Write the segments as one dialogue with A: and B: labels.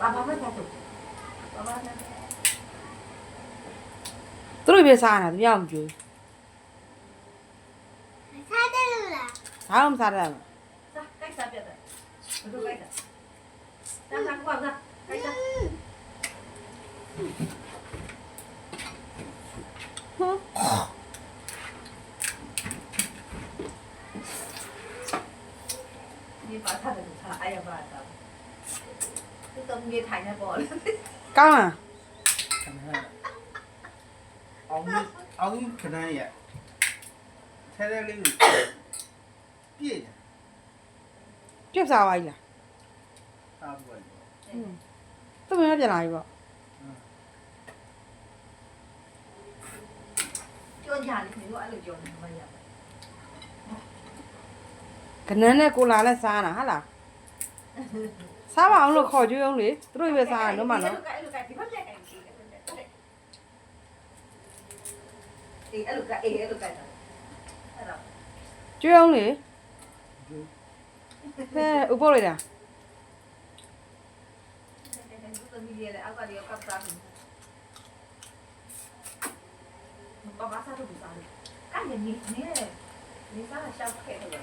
A: 爸爸在工作，走了，
B: 一边山，啥子鸟我们就。
C: 啥都没有了。
B: 啥我们啥都没有。
A: 啥，该啥不要得，我都该得。咱啥不光吃，该吃。
B: 哼。嗯。
A: 你把他的给它，哎呀妈的。 တုံးကြီးထိုင်နေပေါ့လေ
B: ကောင်းလား
D: အောင်အောင်ခဏရထဲထဲလေးကိုပြည့်တယ်
B: ပြုတ်စားပါကြီးလား
D: စားပွက်อืม
B: သူ့မင်းပြန်လာပြီပေါ့
A: ကျွန်းကြလေးခင်ဗျာအဲ့လိုကြောင်းနေမှရပါ
B: ကနန်းနဲ့ကိုလာနဲ့စားတာဟာလား စားပါအောင်လို့ခေါ်ကြွေးအောင်လေသူတို့ပဲစားရတော့မှနော်
A: အေးအဲ့လိုကအေးအဲ့လိုကအဲ့ဒါ
B: ကြွေးအောင်လေဟဲ့ဥပုပ်လိုက်တာ
A: သမီးလေးလည်းအောက်ကလေးကပ်စားပြီဘာဘာစားလို့စားလို့အဲ့ဒီနေနေနေစားရှောက်ခဲ့တယ်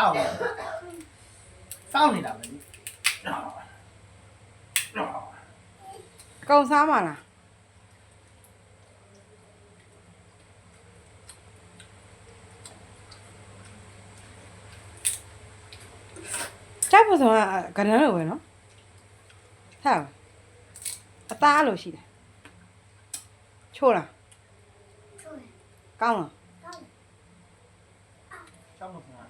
C: စော
D: င့်စောင့်နေတာပဲ
B: ကောင်းစားမလားချက်ဖို့ဆိုကကနန်းလိုပဲနော်ဟုတ်အသားလိုရှိတယ်ချိုးလား
C: ချိုးတယ်
B: ကောင်းလား
C: ကောင်းတယ်
D: စောင့်မစ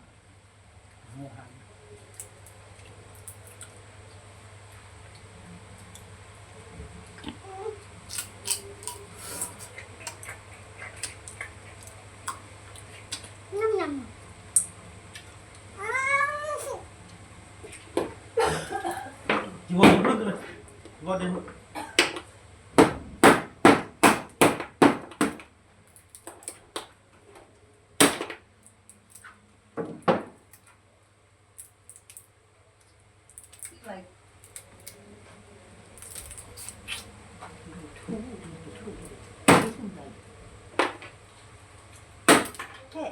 A: 喵喵。啊！哈，我
B: 一？Cô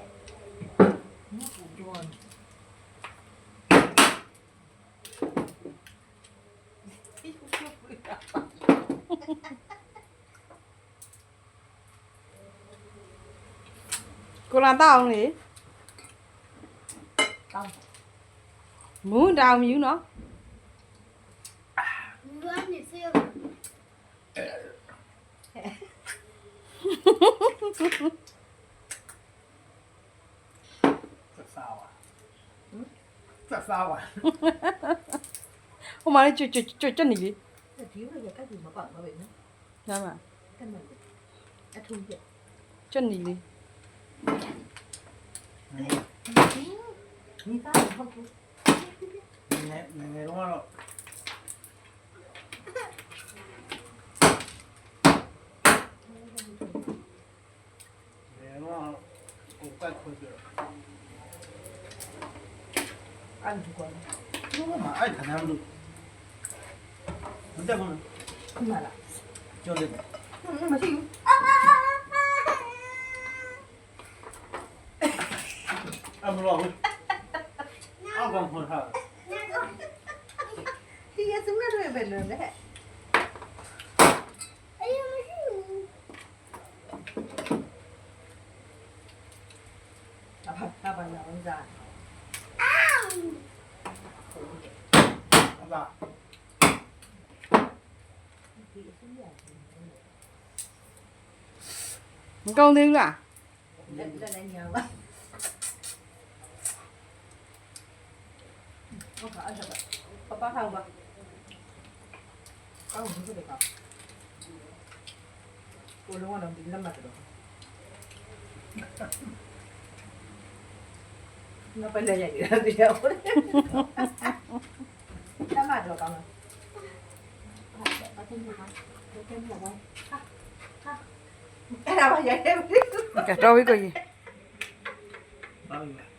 B: làm tao không
A: nhỉ? Tao.
B: Muốn đào miếng nữa Muốn
C: ha ha ha ha
D: သက်စားပါ
B: ဟိုမှာလေကျွတ်ကျွတ်ကျွတ်ကျွတ်နေလေ
A: ဒီလိုရကတ်ဒီမပေါ့မပဲနော်
B: ဒါမှ
A: ကမ်းတယ်အထူးပြ
B: ကျွတ်နေလေ
A: မိသားစုဟုတ်ဘူး
D: ငယ်ငယ်တော့တော့ငယ်တော့ကိုပတ်ခွေပြတော့
A: အဲ့ဒီကော
D: ဘာမှအဲ့ခဏလို့မတက်ဘူး
A: ခုနလား
D: ကျော်တယ်
A: မရှိဘူး
D: အမလို့အောက်ကမှထား
A: ဒီရစမ câu điên à Papa tahu bak. Tahu itu deh kak. Kalau nggak nanti lama tuh. Ngapain aja gitu dia. Lama
B: tuh kamu. Era vaya, era.
D: Castro, ¿y qué?